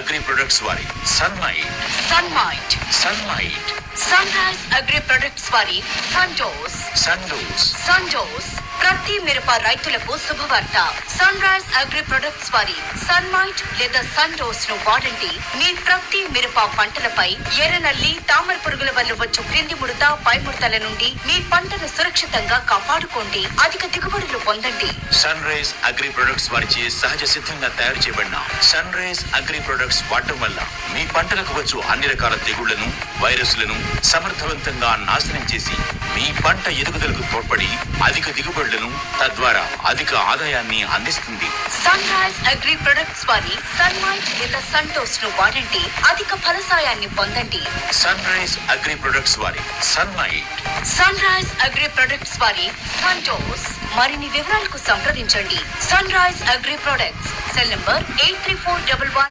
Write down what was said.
Agri products వారి Sunmite Sunmite. Sunmite Sun Rise agri products వారి సండోస్ సండోస్ సండోస్ ప్రతి మిరప రైతులకు శుభవార్త. సన్ రైజ్ అగ్రి ప్రొడక్ట్స్ వారి సన్మైట్ లేదా సండోస్ను వాడండి మీ ప్రతి మిరప పంటలపై ఎర్రనల్లి తామర పురుగుల వల్ల వచ్చు క్రింది ముడత పై ముడతల నుండి మీ పంటను సురక్షితంగా కాపాడుకోండి. అధిక దిగుబడులు పొందండి. సన్ రైజ్ అగ్రి ప్రొడక్ట్స్ వారిచే సహజ సిద్ధంగా తయారు చేయబడిన సన్ రైజ్ అగ్రి ప్రొడక్ట్స్ వాడటం వల్ల మీ పంటలకు వచ్చు అన్ని రకాల తెగుళ్ళను వైరస్లను సమర్థవంతంగా నాశనం చేసి మీ పంట ఎదుగుదలకు తోడ్పడి అధిక దిగుబడులను తద్వారా అధిక ఆదాయాన్ని అందిస్తుంది. సన్ రైజ్ అగ్రి ప్రొడక్ట్స్ వారి సన్మైట్ లేదా సండోస్ను వాడండి. అధిక ఫలసాయాన్ని పొందండి. సన్ రైజ్ అగ్రి ప్రొడక్ట్స్ వారి Sunmite Sun Rise agri products వారి సంటోస్ మరిన్ని వివరాలకు సంప్రదించండి. Sun Rise agri products cell number eight three four double one